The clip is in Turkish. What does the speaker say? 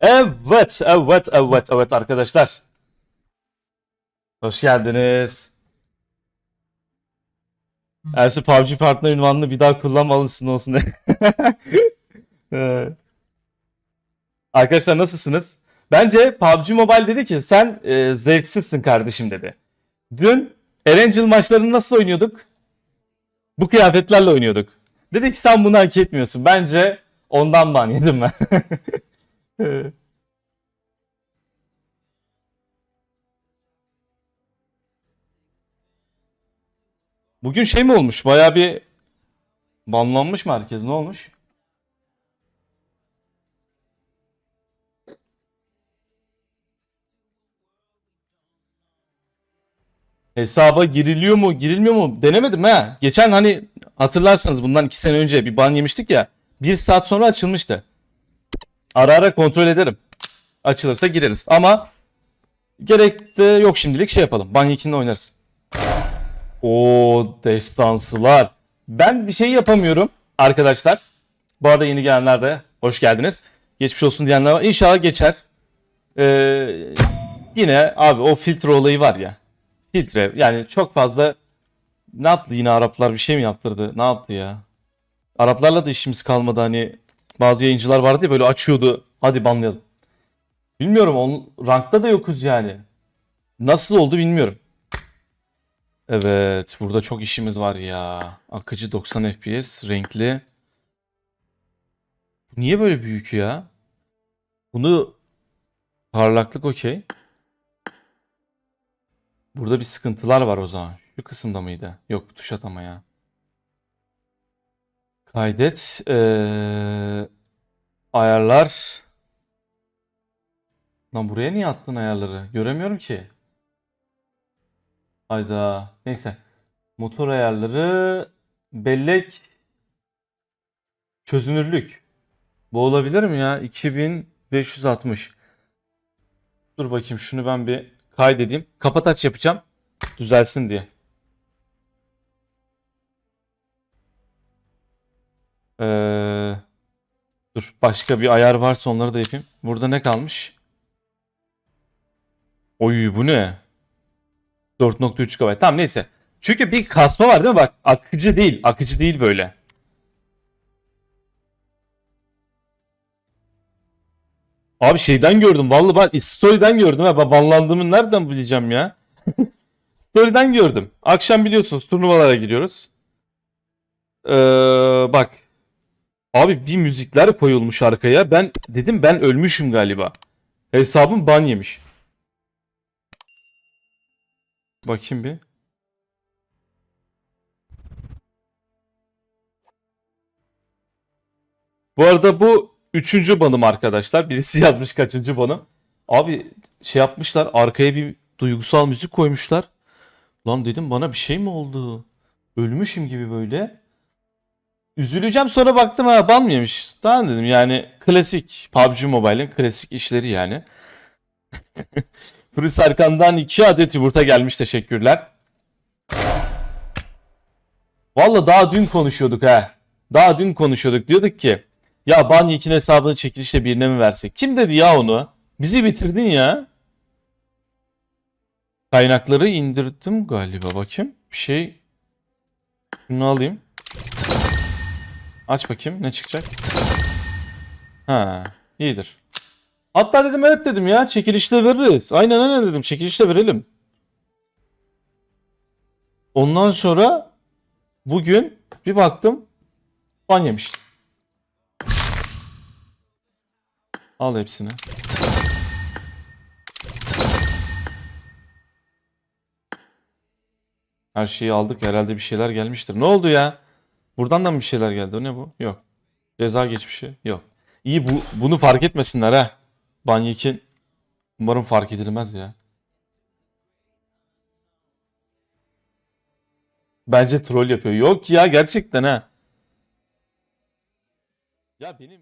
Evet, evet, evet, evet arkadaşlar. Hoş geldiniz. Ersi PUBG partner ünvanını bir daha kullanmalısın olsun. Ee, Arkadaşlar nasılsınız? Bence PUBG Mobile dedi ki sen e, zevksizsin kardeşim dedi. Dün Erangel maçlarını nasıl oynuyorduk? Bu kıyafetlerle oynuyorduk. Dedi ki sen bunu hak etmiyorsun. Bence ondan ban yedim ben. Bugün şey mi olmuş? Baya bir banlanmış mı herkes? Ne olmuş? Hesaba giriliyor mu, girilmiyor mu? Denemedim ha. Geçen hani hatırlarsanız bundan iki sene önce bir ban yemiştik ya. Bir saat sonra açılmıştı. Ara ara kontrol ederim. Açılırsa gireriz. Ama gerek de yok şimdilik şey yapalım. Ban 2'inde oynarız. O destansılar. Ben bir şey yapamıyorum arkadaşlar. Bu arada yeni gelenler de hoş geldiniz. Geçmiş olsun diyenler var. İnşallah geçer. Ee, yine abi o filtre olayı var ya. Filtre yani çok fazla ne yaptı yine Araplar bir şey mi yaptırdı? Ne yaptı ya? Araplarla da işimiz kalmadı hani bazı yayıncılar vardı ya böyle açıyordu. Hadi banlayalım. Bilmiyorum on rankta da yokuz yani. Nasıl oldu bilmiyorum. Evet, burada çok işimiz var ya. Akıcı 90 FPS, renkli. Niye böyle büyük ya? Bunu parlaklık okey. Burada bir sıkıntılar var o zaman. Şu kısımda mıydı? Yok, bu tuş atama ya. Kaydet. Ee, ayarlar. Lan buraya niye attın ayarları? Göremiyorum ki. Hayda. Neyse. Motor ayarları bellek çözünürlük. Bu olabilir mi ya? 2560. Dur bakayım şunu ben bir kaydedeyim. Kapataç yapacağım. Düzelsin diye. Ee, dur başka bir ayar varsa onları da yapayım. Burada ne kalmış? Oy bu ne? 4.3 GB. Tamam neyse. Çünkü bir kasma var değil mi? Bak akıcı değil. Akıcı değil böyle. Abi şeyden gördüm. Vallahi ben story'den gördüm. Ha. Banlandığımı nereden bileceğim ya? Story'den gördüm. Akşam biliyorsunuz turnuvalara giriyoruz. Ee, bak. Abi bir müzikler koyulmuş arkaya. Ben dedim ben ölmüşüm galiba. Hesabım ban yemiş. Bakayım bir. Bu arada bu üçüncü banım arkadaşlar. Birisi yazmış kaçıncı banım. Abi şey yapmışlar arkaya bir duygusal müzik koymuşlar. Lan dedim bana bir şey mi oldu? Ölmüşüm gibi böyle. Üzüleceğim sonra baktım ha ban mı yemiş? Tamam dedim yani klasik PUBG Mobile'in klasik işleri yani. Fırs Arkan'dan 2 adet yumurta gelmiş teşekkürler. Valla daha dün konuşuyorduk ha. Daha dün konuşuyorduk. Diyorduk ki ya Banyek'in hesabını çekilişle birine mi versek? Kim dedi ya onu? Bizi bitirdin ya. Kaynakları indirdim galiba bakayım. Bir şey şunu alayım. Aç bakayım ne çıkacak. Ha, iyidir. Hatta dedim evet dedim ya çekilişte veririz. Aynen aynen dedim çekilişte verelim. Ondan sonra bugün bir baktım ban yemiş. Al hepsini. Her şeyi aldık herhalde bir şeyler gelmiştir. Ne oldu ya? Buradan da mı bir şeyler geldi? O ne bu? Yok. Ceza geçmişi? Yok. İyi bu bunu fark etmesinler ha. Banyek'in umarım fark edilmez ya. Bence troll yapıyor. Yok ya gerçekten ha. Ya benim